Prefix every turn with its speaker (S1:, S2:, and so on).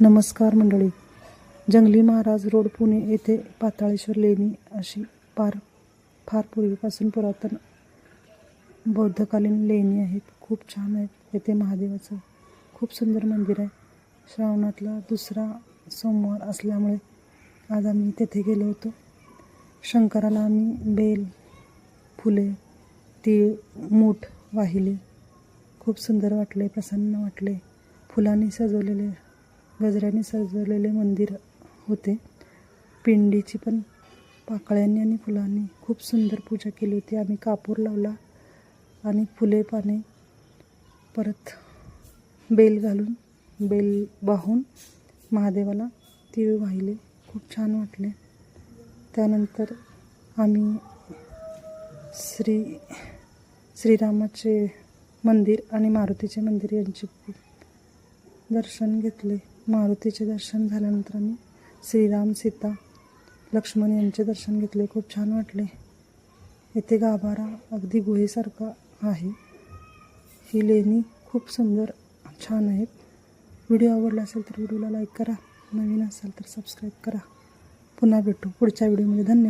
S1: नमस्कार मंडळी. जंगली महाराज रोड पुणे येथे पाताळेश्वर लेणी अशी फार फार पूर्वीपासून पुरातन बौद्धकालीन लेणी आहेत. खूप छान आहेत. येथे महादेवाचं खूप सुंदर मंदिर आहे. श्रावणातला दुसरा सोमवार असल्यामुळे आज आम्ही तेथे गेलो होतो. शंकराला आम्ही बेल फुले तीळ मूठ वाहिले खूप सुंदर वाटले प्रसन्न वाटले फुलांनी सजवलेले गजऱ्याने सजवलेले मंदिर होते. पिंडीची पण पाकळ्यांनी आणि फुलांनी खूप सुंदर पूजा केली होती. आम्ही कापूर लावला आणि फुले पाने परत बेल घालून बेल वाहून महादेवाला ती वाहिले. खूप छान वाटले. त्यानंतर आम्ही श्री श्रीरामाचे मंदिर आणि मारुतीचे मंदिर यांचे दर्शन घेतले. मारुतीचे दर्शन झाल्यानंतर आम्ही श्रीराम सीता लक्ष्मण यांचे दर्शन घेतले. खूप छान वाटले. येथे गाभारा अगदी गुहेसारखा आहे. ही लेणी खूप सुंदर छान आहेत. व्हिडिओ आवडला असेल तर व्हिडिओला लाईक करा. नवीन असाल तर सबस्क्राईब करा. पुन्हा भेटू पुढच्या व्हिडिओमध्ये. धन्यवाद.